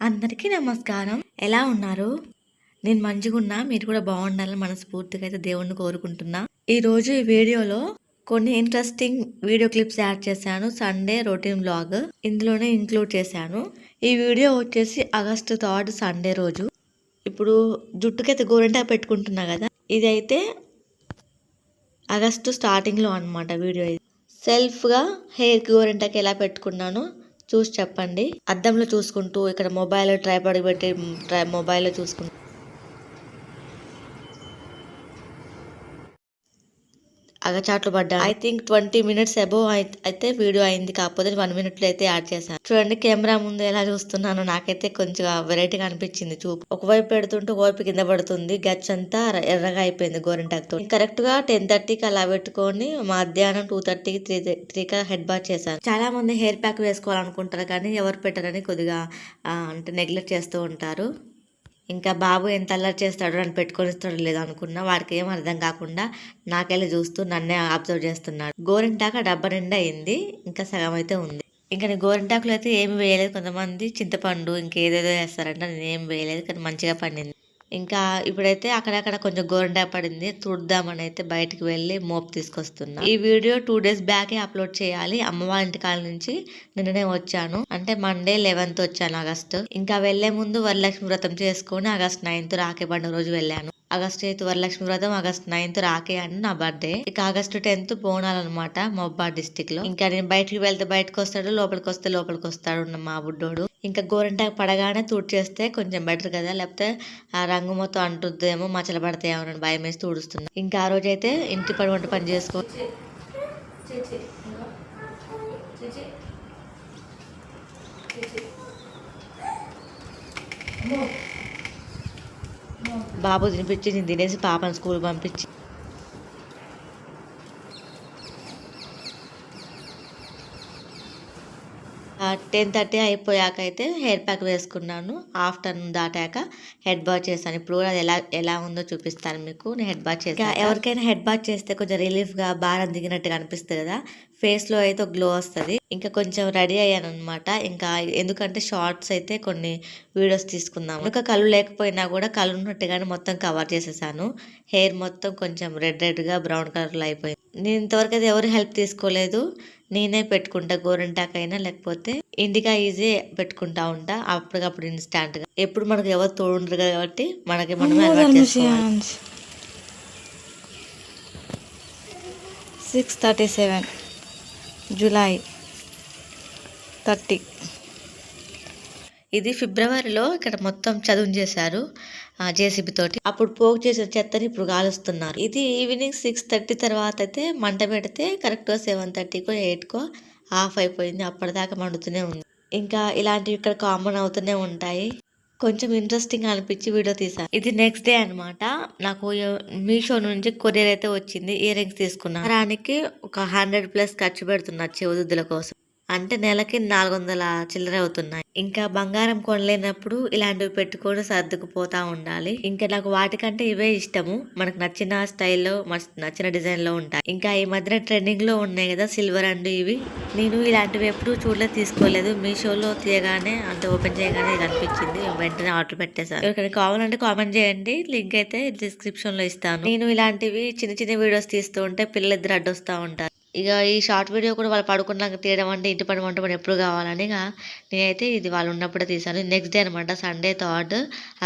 అందరికీ నమస్కారం. ఎలా ఉన్నారు? నేను మంచిగున్నా మీరు కూడా బాగుండాలని మనస్ఫూర్తిగా అయితే దేవుణ్ణి కోరుకుంటున్నా. ఈరోజు ఈ వీడియోలో కొన్ని ఇంట్రెస్టింగ్ వీడియో క్లిప్స్ యాడ్ చేశాను. సండే రొటీన్ బ్లాగ్ ఇందులోనే ఇంక్లూడ్ చేశాను. ఈ వీడియో వచ్చేసి ఆగస్టు థర్డ్ సండే రోజు. ఇప్పుడు జుట్టుకైతే గోరంటా పెట్టుకుంటున్నా కదా ఇది అయితే ఆగస్టు స్టార్టింగ్లో అనమాట వీడియో ఇది. సెల్ఫ్గా హెయిర్కి గోరింటాకి ఎలా పెట్టుకున్నాను? చూసి చెప్పండి. అద్దంలో చూసుకుంటూ ఇక్కడ మొబైల్ ట్రైపాడ్ పెట్టి మొబైల్లో చూసుకుంటూ అగచాట్లు పడ్డా I think twenty minutes above అయితే వీడియో అయింది. కాకపోతే వన్ మినిట్లో అయితే యాడ్ చేశాను. చూడండి కెమెరా ముందు ఎలా చూస్తున్నాను నాకైతే కొంచెం వెరైటీగా అనిపించింది చూపు. ఒకవైపు పెడుతుంటే ఒకవైపు కింద పడుతుంది. గచ్ అంతా ఎర్రగా అయిపోయింది గోరింటాక్తో. కరెక్ట్గా టెన్ థర్టీకి అలా పెట్టుకొని మధ్యాహ్నం టూ థర్టీకి త్రీ త్రీకి హెడ్ బాత్ చేశాను. చాలా మంది హెయిర్ ప్యాక్ వేసుకోవాలనుకుంటారు కానీ ఎవరు పెట్టరని కొద్దిగా అంటే నెగ్లెక్ట్ చేస్తూ ఉంటారు. ఇంకా బాబు ఎంత అల్లరి చేస్తాడో నన్ను పెట్టుకొని ఇస్తాడో లేదో అనుకున్నా వాడికి ఏం అర్థం కాకుండా నాకెళ్ళి చూస్తూ నన్నే అబ్జర్వ్ చేస్తున్నాడు. గోరింటాక డబ్బా నిండా అయింది. ఇంకా సగం అయితే ఉంది. ఇంకా నేను గోరింటాకులు అయితే ఏమి వేయలేదు. కొంతమంది చింతపండు ఇంకేదేదో వేస్తారంట. నేను ఏం వేయలేదు. కానీ మంచిగా పండింది. ఇంకా ఇప్పుడైతే అక్కడక్కడ కొంచెం గోరింటాకు పడింది. తుడుద్దామని అయితే బయటికి వెళ్ళి మోపు తీసుకొస్తున్నా. ఈ వీడియో టూ డేస్ బ్యాకే అప్లోడ్ చేయాలి. అమ్మ ఇంటికాల నుంచి నిన్ననే వచ్చాను. అంటే మండే లెవెన్త్ వచ్చాను ఆగస్ట్. ఇంకా వెళ్ళే ముందు వరలక్ష్మి వ్రతం చేసుకొని ఆగస్ట్ నైన్త్ రాఖీ పండుగ రోజు వెళ్ళాను. ఆగస్ట్ ఎయిత్ వరలక్ష్మి వ్రతం ఆగస్ట్ నైన్త్ రాకే అని నా బర్త్డే. ఇక ఆగస్ట్ టెన్త్ బోనాలు అనమాట మొబ్బా డిస్టిక్లో ఇంకా నేను బయటకు వెళ్తే బయటకు వస్తాడు లోపలికి వస్తే లోపలికి వస్తాడు మా బుడ్డోడు. ఇంకా గోరింటాకు పడగానే తుడిచేస్తే కొంచెం బెటర్ కదా లేకపోతే ఆ రంగు మొత్తం అంటుద్దేమో మచ్చలు పడతాయేమో అని భయం వేసి తూడుస్తున్నాను ఇంకా ఆ రోజు అయితే ఇంటి పని వంట పని చేసుకో బాబు తినిపించి నేను తినేసి పాపను స్కూల్ పంపించి. టెన్ థర్టీ అయిపోయాక అయితే హెయిర్ ప్యాక్ వేసుకున్నాను. ఆఫ్టర్నూన్ దాటాక హెడ్ బాత్ చేశాను ఇప్పుడు కూడా అది ఎలా ఎలా ఉందో చూపిస్తాను మీకు. నేను హెడ్ బాత్ చేస్తాను. ఎవరికైనా హెడ్ బాత్ చేస్తే కొంచెం రిలీఫ్గా బాగా దిగినట్టుగా అనిపిస్తుంది కదా. ఫేస్లో అయితే ఒక గ్లో వస్తుంది. ఇంకా కొంచెం రెడీ అయ్యాను అనమాట ఇంకా ఎందుకంటే షార్ట్స్ అయితే కొన్ని వీడియోస్ తీసుకుందాం ఇంకా కళ్ళు లేకపోయినా కూడా కళ్ళు ఉన్నట్టుగానే మొత్తం కవర్ చేసేసాను. హెయిర్ మొత్తం కొంచెం రెడ్ రెడ్గా బ్రౌన్ కలర్లో అయిపోయింది. నేను ఇంతవరకు అయితే ఎవరు హెల్ప్ తీసుకోలేదు. నేనే పెట్టుకుంటా గోరింటాకైనా లేకపోతే ఇండికా ఈజీ పెట్టుకుంటా ఉంటా. అప్పటికప్పుడు ఇన్స్టాంట్గా ఎప్పుడు మనకు ఎవరు తోడుండరు కాబట్టి మనకి మనమే అలవాటు చేసుకోవాలి. Six thirty seven. July thirty. ఇది ఫిబ్రవరిలో ఇక్కడ మొత్తం చదువు చేశారు జేసీబీ తోటి. అప్పుడు పోగు చేసిన చెత్తని ఇప్పుడు కాలుస్తున్నారు ఇది ఈవినింగ్ సిక్స్ థర్టీ తర్వాత అయితే మంట పెడితే కరెక్ట్గా సెవెన్ థర్టీకో ఎయిట్కో ఆఫ్ అయిపోయింది. అప్పటిదాకా మండుతూనే ఉంది. ఇంకా ఇలాంటివి ఇక్కడ కామన్ అవుతూనే ఉంటాయి. కొంచెం ఇంట్రెస్టింగ్ అనిపించి వీడియో తీసాను ఇది నెక్స్ట్ డే అన్నమాట. నాకు మీషో నుంచి కొరియర్ అయితే వచ్చింది ఇయర్ రింగ్స్ తీసుకున్నాను దానికి ఒక హండ్రెడ్ ప్లస్ ఖర్చు పెడుతున్నా చెవుదుద్దుల కోసం. అంటే నెలకి నాలుగు వందల చిల్లర అవుతున్నాయి. ఇంకా బంగారం కొనలేనప్పుడు ఇలాంటివి పెట్టుకొని సర్దుకుపోతా ఉండాలి. ఇంకా నాకు వాటికంటే ఇవే ఇష్టము. మనకు నచ్చిన స్టైల్లో నచ్చిన డిజైన్లో ఉంటాయి. ఇంకా ఈ మధ్యన ట్రెండింగ్లో ఉన్నాయి కదా సిల్వర్ అండ్ ఇవి. నేను ఇలాంటివి ఎప్పుడు చూడలేదు తీసుకోలేదు. మీషోలో తీయగానే అంటే ఓపెన్ చేయగానే ఇది అనిపించింది. వెంటనే ఆర్డర్ పెట్టేశాను. ఎవరికైనా కావాలంటే కామెంట్ చేయండి. లింక్ అయితే డిస్క్రిప్షన్లో ఇస్తాను. నేను ఇలాంటివి చిన్న చిన్న వీడియోస్ తీస్తూ ఉంటే పిల్లలు ఇద్దరు అడ్డొస్తా ఉంటారు. ఇక ఈ షార్ట్ వీడియో కూడా వాళ్ళు పడుకున్నాక తీయడం అంటే ఇంటి పని వంట పని ఎప్పుడు కావాలని ఇక నేనైతే ఇది వాళ్ళు ఉన్నప్పుడే తీశాను. నెక్స్ట్ డే అనమాట సండే థర్డ్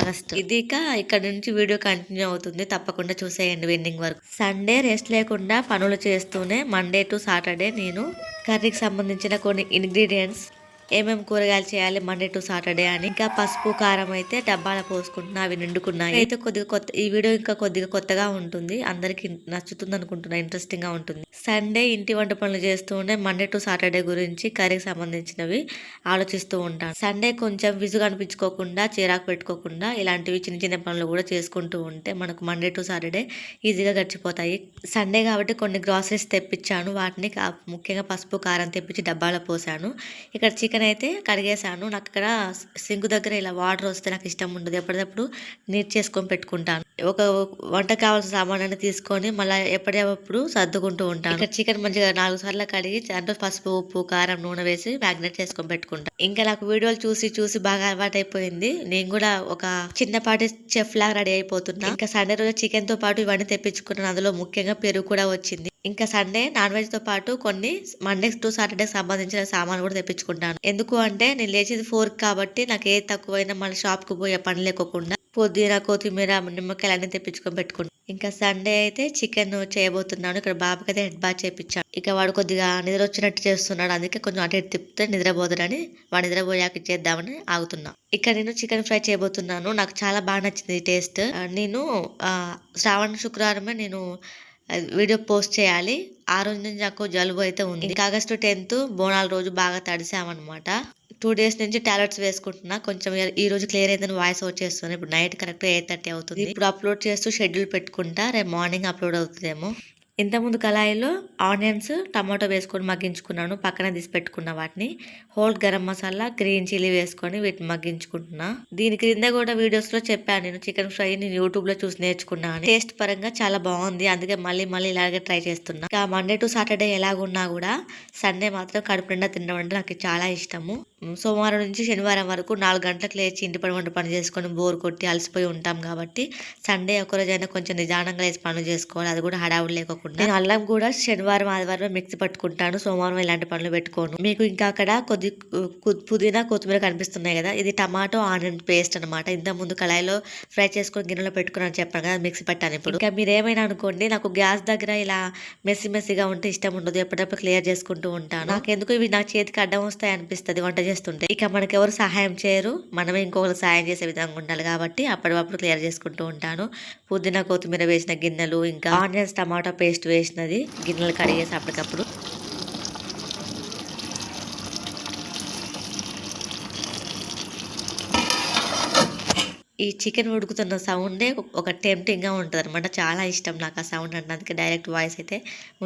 ఆగస్ట్ ఇది ఇక ఇక్కడ నుంచి వీడియో కంటిన్యూ అవుతుంది. తప్పకుండా చూసేయండి ఎండింగ్ వరకు. సండే రెస్ట్ లేకుండా పనులు చేస్తూనే మండే టు సాటర్డే నేను కర్రీకి సంబంధించిన కొన్ని ఇంగ్రీడియంట్స్ ఏమేమి కూరగాయలు చేయాలి? మండే టు సాటర్డే అని. ఇంకా పసుపు కారం అయితే డబ్బాల పోసుకుంటున్నా అవి నిండుకున్నాయి. అయితే కొద్దిగా కొత్త ఈ వీడియో ఇంకా కొద్దిగా కొత్తగా ఉంటుంది. అందరికి నచ్చుతుంది అనుకుంటున్నా. ఇంట్రెస్టింగ్గా ఉంటుంది. సండే ఇంటి వంట పనులు చేస్తూ ఉండే మండే టు సాటర్డే గురించి కర్రీకి సంబంధించినవి ఆలోచిస్తూ ఉంటాను. సండే కొంచెం విసుగు అనిపించుకోకుండా చిరాకు పెట్టుకోకుండా ఇలాంటివి చిన్న చిన్న పనులు కూడా చేసుకుంటూ ఉంటే మనకు మండే టు సాటర్డే ఈజీగా గడిచిపోతాయి. సండే కాబట్టి కొన్ని గ్రాసరీస్ తెప్పించాను. వాటిని ముఖ్యంగా పసుపు కారం తెప్పించి డబ్బాలో పోసాను. ఇక్కడ చికెన్ చికెన్ అయితే కడిగేసాను నాకు ఇక్కడ సింక్ దగ్గర ఇలా వాటర్ వస్తే నాకు ఇష్టం ఉండదు. ఎప్పటికప్పుడు నీట్ చేసుకొని పెట్టుకుంటాను. ఒక వంట కావాల్సిన సామాన్ తీసుకొని మళ్ళీ ఎప్పటికప్పుడు సర్దుకుంటూ ఉంటాను. ఇక్కడ చికెన్ మంచిగా నాలుగు సార్లు కడిగి దాంట్లో పసుపు ఉప్పు కారం నూనె వేసి మ్యాగ్నేట్ చేసుకొని పెట్టుకుంటాను ఇంకా నాకు వీడియోలు చూసి చూసి బాగా అలవాటైపోయింది. నేను కూడా ఒక చిన్నపాటి చెఫ్ లాగా రెడీ అయిపోతున్నా. ఇంకా సండే రోజు చికెన్తో పాటు ఇవన్నీ తెప్పించుకున్నాను. అందులో ముఖ్యంగా పెరుగు కూడా వచ్చింది. ఇంకా సండే నాన్ వెజ్తో పాటు కొన్ని మండే టు సాటర్డే సంబంధించిన సామాన్లు కూడా తెప్పించుకుంటాను. ఎందుకు అంటే నేను లేచేది ఫోర్ కాబట్టి నాకు ఏ తక్కువైనా మన షాప్కి పోయే పని లేకోకుండా పుదీనా కొత్తిమీర నిమ్మకాయలు అన్ని తెప్పించుకొని పెట్టుకుంటాను ఇంకా సండే అయితే చికెన్ చేయబోతున్నాను. ఇక్కడ బాబుకి అయితే హెడ్ బాత్ చేయించాను ఇక వాడు కొద్దిగా నిద్ర వచ్చినట్టు చేస్తున్నాడు. అందుకే కొంచెం అటు ఇటు తిప్పితే నిద్రపోతాడని వాడు నిద్రపోయాక చేద్దామని ఆగుతున్నా. ఇక్కడ నేను చికెన్ ఫ్రై చేయబోతున్నాను. నాకు చాలా బాగా నచ్చింది టేస్ట్. నేను శ్రావణ శుక్రవారమే నేను వీడియో పోస్ట్ చేయాలి. ఆ రోజు నుంచి నాకు జలుబు అయితే ఉంది. ఇంకా ఆగస్టు టెన్త్ బోనాల రోజు బాగా తడిసామన్నమాట. టూ డేస్ నుంచి టాబ్లెట్స్ వేసుకుంటున్నా. కొంచెం ఈ- ఈ రోజు క్లియర్ అయిందని వాయిస్ అవుట్ చేస్తున్నాను. ఇప్పుడు నైట్ కరెక్ట్ ఎయిట్ థర్టీ అవుతుంది. ఇప్పుడు అప్లోడ్ చేస్తూ షెడ్యూల్ పెట్టుకుంటా. రేపు మార్నింగ్ అప్లోడ్ అవుతుందేమో. ఇంతకుముందు కళాయిలో ఆనియన్స్ టమాటో వేసుకొని మగ్గించుకున్నాను. పక్కన తీసి పెట్టుకున్న వాటిని. Whole garam masala green chilli వేసుకొని వీటిని మగ్గించుకుంటున్నా. దీని క్రింద కూడా వీడియోస్లో చెప్పాను. నేను చికెన్ ఫ్రై నేను యూట్యూబ్లో చూసి నేర్చుకున్నాను టేస్ట్ పరంగా చాలా బాగుంది. అందుకే మళ్ళీ మళ్ళీ ఇలాగే ట్రై చేస్తున్నా. ఇంకా మండే టు సాటర్డే ఎలాగున్నా కూడా సండే మాత్రం కడుపు నిండా తినడం అంటే నాకు చాలా ఇష్టము. సోమవారం నుంచి శనివారం వరకు నాలుగు గంటలకు లేచి ఇంటి పని వంట పని చేసుకొని బోర్ కొట్టి అలసిపోయి ఉంటాం కాబట్టి సండే ఒకరోజైనా కొంచెం నిదానంగా లేచి పనులు చేసుకోవాలి. అది కూడా హడావుడి లేకుండా నేను అల్లం కూడా శనివారం ఆదివారం మిక్సీ పట్టుకుంటాను. సోమవారం ఇలాంటి పనులు పెట్టుకోను. మీకు ఇంకా అక్కడ కొద్ది పుదీనా కొత్తిమీర కనిపిస్తున్నాయి కదా. ఇది టమాటో ఆనియన్ పేస్ట్ అనమాట ఇంత ముందు కళాయిలో ఫ్రై చేసుకొని గిన్నెలో పెట్టుకుని చెప్పాను కదా మిక్సీ పట్టాను ఇప్పుడు. ఇంకా మీరు ఏమైనా అనుకోండి నాకు గ్యాస్ దగ్గర ఇలా మెస్సి మెస్సిగా ఉంటే ఇష్టం ఉండదు. ఎప్పుడప్పుడు క్లియర్ చేసుకుంటూ ఉంటాను. నాకు ఎందుకు ఇవి నా చేతికి అడ్డం వస్తాయి అనిపిస్తుంది. వంట చేస్తుంటే ఇక మనకి ఎవరు సహాయం చేయరు. మనమే ఇంకొకరు సహాయం చేసే విధంగా ఉండాలి కాబట్టి అప్పటికప్పుడు క్లియర్ చేసుకుంటూ ఉంటాను. పుదీనా కొత్తిమీర వేసిన గిన్నెలు ఇంకా ఆనియన్స్ టమాటా పేస్ట్ వేసినది గిన్నెలు కడిగేసి అప్పటికప్పుడు. ఈ చికెన్ ఉడుకుతున్న సౌండే ఒక టెంప్టింగ్గా ఉంటుంది అనమాట చాలా ఇష్టం నాకు ఆ సౌండ్ అంటే అందుకే డైరెక్ట్ వాయిస్ అయితే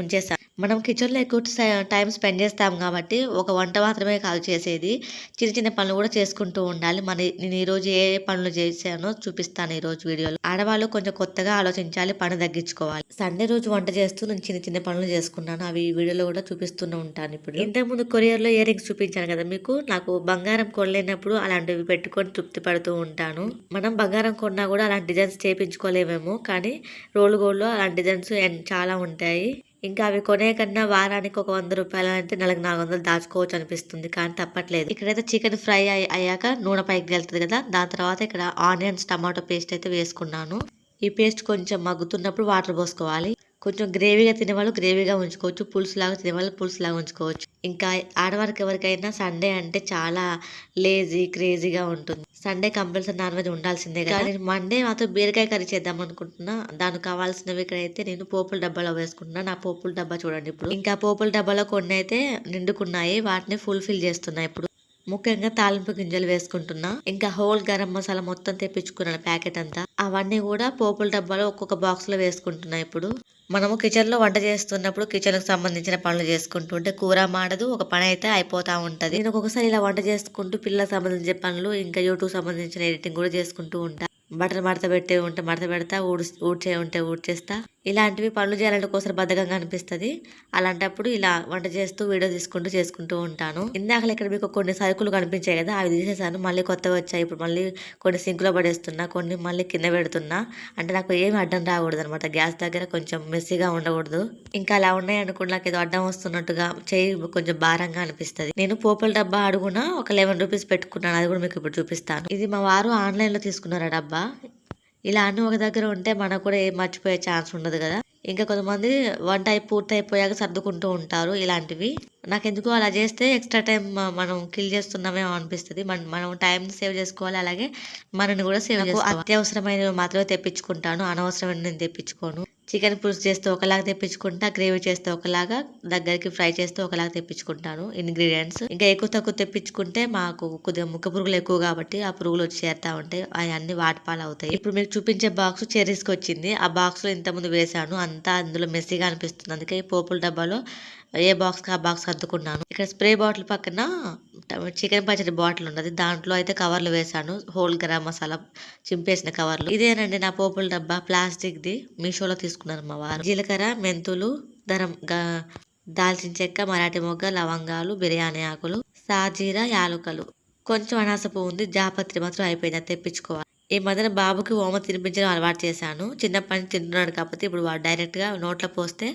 ఉంచేస్తాను మనం కిచెన్లో ఎక్కువ టైం స్పెండ్ చేస్తాం కాబట్టి ఒక వంట మాత్రమే కాదు చేసేది. చిన్న చిన్న పనులు కూడా చేసుకుంటూ ఉండాలి. మరి నేను ఈరోజు ఏ పనులు చేశానో చూపిస్తాను ఈరోజు వీడియోలో. ఆడవాళ్ళు కొంచెం కొత్తగా ఆలోచించాలి పని తగ్గించుకోవాలి. సండే రోజు వంట చేస్తూ నేను చిన్న చిన్న పనులు చేసుకున్నాను. అవి వీడియోలో కూడా చూపిస్తూనే ఉంటాను ఇప్పుడు. ఇంతకుముందు కొరియర్లో ఇయర్ రింగ్స్ చూపించాను కదా మీకు? నాకు బంగారం కొనలేనప్పుడు అలాంటివి పెట్టుకొని తృప్తి పడుతూ ఉంటాను. మనం బంగారం కొన్నా కూడా అలాంటి డిజైన్స్ చేపించుకోలేమేమో కానీ రోల్ గోల్డ్లో అలాంటి డిజైన్స్ ఎన్- చాలా ఉంటాయి. ఇంకా అవి కొనే కన్నా వారానికి ఒక వంద రూపాయలు అంటే నెలకు నాలుగు వందలు దాచుకోవచ్చు అనిపిస్తుంది కానీ తప్పట్లేదు. ఇక్కడైతే చికెన్ ఫ్రై అయ్యి- అయ్యాక నూనె పైకి వెళ్తుంది కదా దాని తర్వాత ఇక్కడ ఆనియన్స్ టమాటో పేస్ట్ అయితే వేసుకున్నాను. ఈ పేస్ట్ కొంచెం మగ్గుతున్నప్పుడు వాటర్ పోసుకోవాలి. కొంచెం గ్రేవీగా తినేవాళ్ళు గ్రేవీగా ఉంచుకోవచ్చు పులుసు లాగా తినేవాళ్ళు పులుసు లాగా ఉంచుకోవచ్చు. ఇంకా ఆడవారికి ఎవరికైనా సండే అంటే చాలా లేజీ క్రేజీగా ఉంటుంది. సండే కంపల్సరీ నాన్ వెజ్ ఉండాల్సిందే కదా. నేను మండే మాత్రం బీరకాయ కర్రీ చేద్దాం అనుకుంటున్నా. దానికి కావాల్సినవి ఇక్కడైతే నేను పోపుల డబ్బాలో వేసుకుంటున్నా. నా పోపుల డబ్బా చూడండి ఇప్పుడు. ఇంకా పోపుల డబ్బాలో కొన్ని అయితే నిండుకున్నాయి. వాటిని ఫుల్ఫిల్ చేస్తున్నా ఇప్పుడు. ముఖ్యంగా తాలింపు గింజలు వేసుకుంటున్నా. ఇంకా హోల్ గరం మసాలా మొత్తం తెప్పించుకున్నాను ప్యాకెట్ అంతా. అవన్నీ కూడా పోపుల డబ్బాలో ఒక్కొక్క బాక్స్లో వేసుకుంటున్నా ఇప్పుడు. మనము కిచెన్లో వంట చేస్తున్నప్పుడు కిచెన్కు సంబంధించిన పనులు చేసుకుంటుంటే కూర మాడదు ఒక పని అయితే అయిపోతా ఉంటది. నేను ఒక్కొక్కసారి ఇలా వంట చేసుకుంటూ పిల్లలకు సంబంధించిన పనులు ఇంకా యూట్యూబ్ సంబంధించిన ఎడిటింగ్ కూడా చేసుకుంటూ ఉంటా. బట్టలు మడత పెట్టే ఉంటే మడత పెడతా ఊడ్స్ ఊడ్చే ఉంటే ఊడ్చేస్తా. ఇలాంటివి పనులు చేయాలంటే ఒకసారి బద్ధకంగా అనిపిస్తది. అలాంటప్పుడు ఇలా వంట చేస్తూ వీడియో తీసుకుంటూ చేసుకుంటూ ఉంటాను. ఇందాక ఇక్కడ మీకు కొన్ని సరుకులు కనిపించాయి కదా అవి తీసేసాను మళ్ళీ కొత్తవి వచ్చాయి. ఇప్పుడు మళ్ళీ కొన్ని సింకులో పడేస్తున్నా కొన్ని మళ్ళీ కింద పెడుతున్నా. అంటే నాకు ఏమి అడ్డం రాకూడదు అనమాట గ్యాస్ దగ్గర కొంచెం మెస్సీగా ఉండకూడదు. ఇంకా అలా ఉన్నాయి అనుకుంటే నాకు ఏదో అడ్డం వస్తున్నట్టుగా చేయి కొంచెం భారంగా అనిపిస్తుంది. నేను పోపుల డబ్బా అడుగున ఒక లెవెన్ రూపీస్ పెట్టుకున్నాను. అది కూడా మీకు ఇప్పుడు చూపిస్తాను. ఇది మా వారు ఆన్లైన్లో తీసుకున్నారు ఆ డబ్బా? ఇలా అన్ని ఒక దగ్గర ఉంటే మనకు కూడా ఏం మర్చిపోయే ఛాన్స్ ఉండదు కదా. ఇంకా కొంతమంది వంట పూర్తి అయిపోయాక సర్దుకుంటూ ఉంటారు ఇలాంటివి. నాకెందుకు అలా చేస్తే ఎక్స్ట్రా టైం మనం కిల్ చేస్తున్నామేమో అనిపిస్తుంది. మన మనం టైం సేవ్ చేసుకోవాలి. అలాగే మనని కూడా సేవ్ చేసుకోవాలి. అత్యవసరమైనవి మాత్రమే తెప్పించుకుంటాను. అనవసరమైన నేను తెప్పించుకోను. చికెన్ పులుసు చేస్తే ఒకలాగా తెప్పించుకుంటా గ్రేవీ చేస్తే ఒకలాగా దగ్గరికి ఫ్రై చేస్తే ఒకలాగా తెప్పించుకుంటాను. ఇంగ్రీడియంట్స్ ఇంకా ఎక్కువ తక్కువ తెప్పించుకుంటే మాకు కొద్దిగా ముక్క పురుగులు ఎక్కువ కాబట్టి ఆ పురుగులు వచ్చి చేరుతా ఉంటాయి. అవన్నీ వాటిపాలు అవుతాయి. ఇప్పుడు మీకు చూపించే బాక్స్ చెర్రీస్కి వచ్చింది. ఆ బాక్స్లో ఇంతకుముందు వేశాను. వేసాను అంతా అందులో మెస్సీగా అనిపిస్తుంది. అందుకే ఈ పోపుల డబ్బాలో ఏ బాక్స్ ఆ బాక్స్ అద్దుకున్నాను ఇక్కడ స్ప్రే బాటిల్ పక్కన చికెన్ పచ్చడి బాటిల్ ఉన్నది. దాంట్లో అయితే కవర్లు వేసాను హోల్ గరం మసాలా చింపేసిన కవర్లు. ఇదేనండి నా పోపుల డబ్బా. ప్లాస్టిక్ ది మీషోలో తీసుకున్నాను మా వారు. జీలకర్ర మెంతులు దరం దాల్చిన చెక్క మరాఠీ మొగ్గ లవంగాలు బిర్యానీ ఆకులు సాజీర యాలుకలు. కొంచెం అనాసపు ఉంది. జాపత్రి మాత్రం అయిపోయింది. తెప్పించుకోవాలి. ఈ మధ్యన బాబుకి ఓమ తినిపించడం అలవాటు చేశాను. చిన్నప్పటి నుంచి తింటున్నాడు కాకపోతే ఇప్పుడు వాడు డైరెక్ట్గా నోట్లో పోస్తే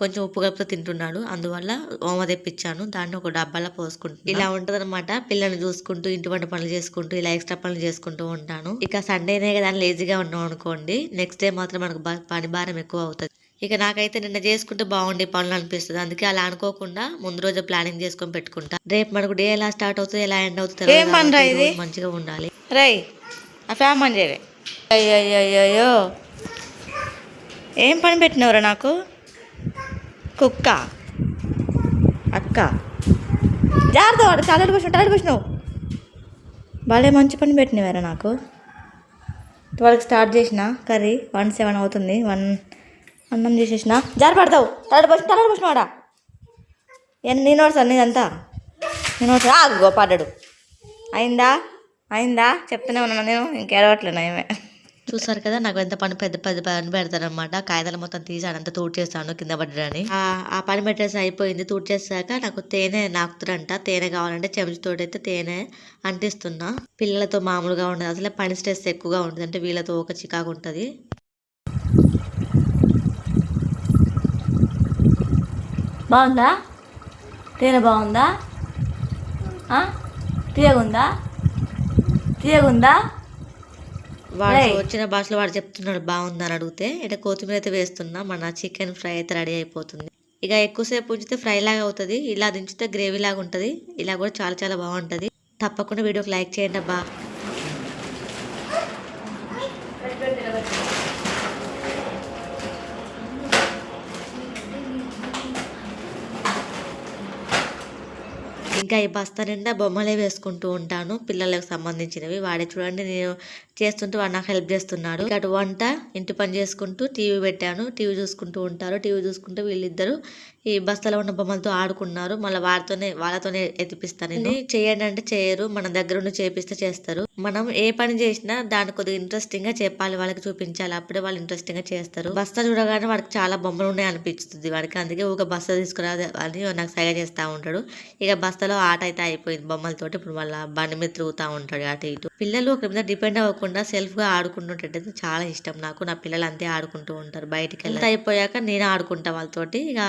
కొంచెం ఉప్పు కలుపుతో తింటున్నాడు. అందువల్ల ఓమ తెప్పించాను. దాన్ని ఒక డబ్బాలో పోసుకుంటాను ఇలా ఉంటదన్నమాట. పిల్లల్ని చూసుకుంటూ ఇంటి వంట పనులు చేసుకుంటూ ఇలా ఎక్స్ట్రా పనులు చేసుకుంటూ ఉంటాను. ఇక సండేనే కదా లేజీగా ఉన్నాం అనుకోండి. నెక్స్ట్ డే మాత్రం మనకు పని భారం ఎక్కువ అవుతుంది. ఇక నాకైతే నిన్న చేసుకుంటే బాగుండే పనులు అనిపిస్తుంది. అందుకే అలా అనుకోకుండా ముందు రోజు ప్లానింగ్ చేసుకొని పెట్టుకుంటా. రేపు మనకు డే ఎలా స్టార్ట్ అవుతుంది ఎలా ఎండ్ అవుతుంది మంచిగా ఉండాలి. రై ఆ ఫ్యామ్ అని చేయవే. అయ్యో ఏం పని పెట్టినవరా నాకు? కుక్క. అక్క. జాగ్రత్త వాడు చాలా కూర్చున్నావు చాలా కూర్చున్నావు భలే మంచి పని పెట్టినవారా నాకు. ట్వెల్వ్కి స్టార్ట్ చేసిన కర్రీ వన్ సెవెన్ అవుతుంది వన్ అన్నం చేసేసిన. జారి పడతావు తలడు పోసిన తలడు పోసినవాడా నేను నోట్స్ నీదంతా? నేను నోట్స్ ఆగు పడ్డాడు అయిందా? అయిందా? చెప్తూనే ఉన్నాను. నేను ఇంకేడవట్లేను ఏమే చూసారు కదా నాకు ఎంత పని పెద్ద పెద్ద పని పెడతాను అనమాట కాగితాలు మొత్తం తీసి అదంతా తూడ్ చేస్తాను కింద పడ్డని ఆ పని పెట్టేసి అయిపోయింది. తూడ్ చేసాక నాకు తేనె నాకుతురంట. తేనె కావాలంటే చెంచుతోటి అయితే తేనె అంటిస్తున్నా. పిల్లలతో మామూలుగా ఉండదు. అసలే పని స్ట్రెస్ ఎక్కువగా ఉంటుంది. అంటే వీళ్ళతో ఒక చికాకు ఉంటుంది. బాగుందా? తేనె బాగుందా? తీయగుందా? తీయగుందా? వాడు. వచ్చిన భాషలో వాడు చెప్తున్నాడు బాగుందని అడిగితే ఇక కొత్తిమీర అయితే వేస్తున్నా మన చికెన్ ఫ్రై అయితే రెడీ అయిపోతుంది. ఇక ఎక్కువసేపు ఉంచితే ఫ్రై లాగా అవుతుంది ఇలా దించితే గ్రేవీ లాగా ఉంటుంది ఇలా కూడా చాలా చాలా బాగుంటుంది. తప్పకుండా వీడియోకి లైక్ చేయండి అబ్బా. ఇంకా ఈ బస్తా నిండా బొమ్మలే వేసుకుంటూ ఉంటాను. పిల్లలకు సంబంధించినవి వాడే చూడండి నేను చేస్తుంటే వాడు నాకు హెల్ప్ చేస్తున్నాడు. అటు వంట ఇంటి పని చేసుకుంటూ టీవీ పెట్టాను. టీవీ చూసుకుంటూ ఉంటారు. టీవీ చూసుకుంటూ వీళ్ళిద్దరు ఈ బస్తాలో ఉన్న బొమ్మలతో ఆడుకున్నారు. మళ్ళీ వాడితోనే వాళ్ళతోనే ఎత్తిపిస్తాను నేను. చేయండి అంటే చేయరు. మన దగ్గర ఉండి చేపిస్తే చేస్తారు. మనం ఏ పని చేసినా దాన్ని కొద్దిగా ఇంట్రెస్టింగ్గా చెప్పాలి. వాళ్ళకి చూపించాలి. అప్పుడే వాళ్ళు ఇంట్రెస్టింగ్గా చేస్తారు. బస్తా చూడగానే వాడికి చాలా బొమ్మలు ఉన్నాయి అనిపిస్తుంది వాడికి. అందుకే ఒక బస్తా తీసుకురా అని నాకు సైగ చేస్తా ఉంటాడు. ఇక బస్తాలో ఆట అయితే అయిపోయింది బొమ్మలతోటి. ఇప్పుడు వాళ్ళ బండి మీద తిరుగుతూ ఉంటాడు అటు ఇటు. పిల్లలు ఒకరి మీద డిపెండ్ అవ్వకుండా సెల్ఫ్గా ఆడుకుంటుంటే చాలా ఇష్టం. నాకు నా పిల్లలు అంతే ఆడుకుంటూ ఉంటారు బయటికి వెళ్ళి అయిపోయాక నేను ఆడుకుంటా వాళ్ళతోటి. ఇక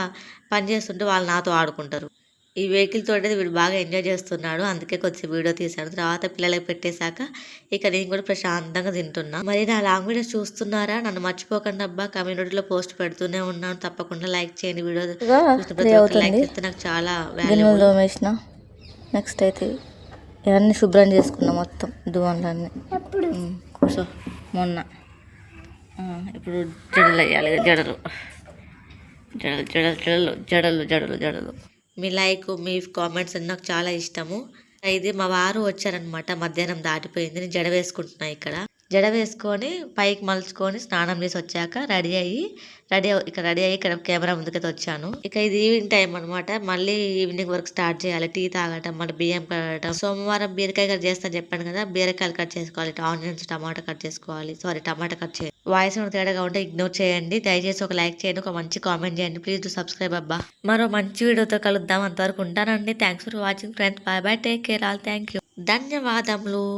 పని చేస్తుంటే వాళ్ళు నాతో ఆడుకుంటారు. ఈ వెహికల్ తోటి వీడు బాగా ఎంజాయ్ చేస్తున్నాడు. అందుకే కొద్దిసేపు వీడియో తీశాను. తర్వాత పిల్లలకి పెట్టేశాక ఇక నేను కూడా ప్రశాంతంగా తింటున్నా. మరి నా లాంగ్ వీడియోస్ చూస్తున్నారా? నన్ను మర్చిపోకండి అబ్బా. కమ్యూనిటీలో పోస్ట్ పెడుతూనే ఉన్నాను. తప్పకుండా లైక్ చేయండి వీడియో. లైక్ చేస్తే నాకు చాలా వాల్యూబుల్. నెక్స్ట్ అయితే ఇవన్నీ శుభ్రం చేసుకున్నా మొత్తం దువ్వన్లన్నీ కూర్చో. మొన్న. ఇప్పుడు జడలు వేయాలి జడలు. జడలు జడలు జడలు జడలు జడలు జడలు. మీ లైక్ మీ కామెంట్స్ అన్ని నాకు చాలా ఇష్టము. ఇది మా వారు వచ్చారనమాట మధ్యాహ్నం దాటిపోయింది. నేను జడ వేసుకుంటున్నా ఇక్కడ. జడ వేసుకొని పైకి మలుచుకొని స్నానం చేసి వచ్చాక రెడీ అయ్యి రెడీ ఇక్కడ రెడీ అయ్యి ఇక్కడ కెమెరా ముందుకైతే వచ్చాను. ఇక ఇది ఈవినింగ్ టైం అనమాట మళ్ళీ ఈవినింగ్ వరకు స్టార్ట్ చేయాలి. టీ తాగటం మళ్ళీ బియ్యం కడగటం. సోమవారం బీరకాయ కట్ చేస్తాను చెప్పాను కదా. బీరకాయలు కట్ చేసుకోవాలి. ఆనియన్స్ టమాటా కట్ చేసుకోవాలి. సారీ టమాటా కట్ చేయాలి వాయిస్ తేడాగా ఉంటే ఇగ్నోర్ చేయండి. దయచేసి ఒక లైక్ చేయండి ఒక మంచి కామెంట్ చేయండి. ప్లీజ్ డూ సబ్స్క్రైబ్ అబ్బా. మరో మంచి వీడియోతో కలుద్దాం అంతవరకు ఉంటానండి. Thanks for watching friends. Bye bye. Take care all. Thank you ధన్యవాదములు.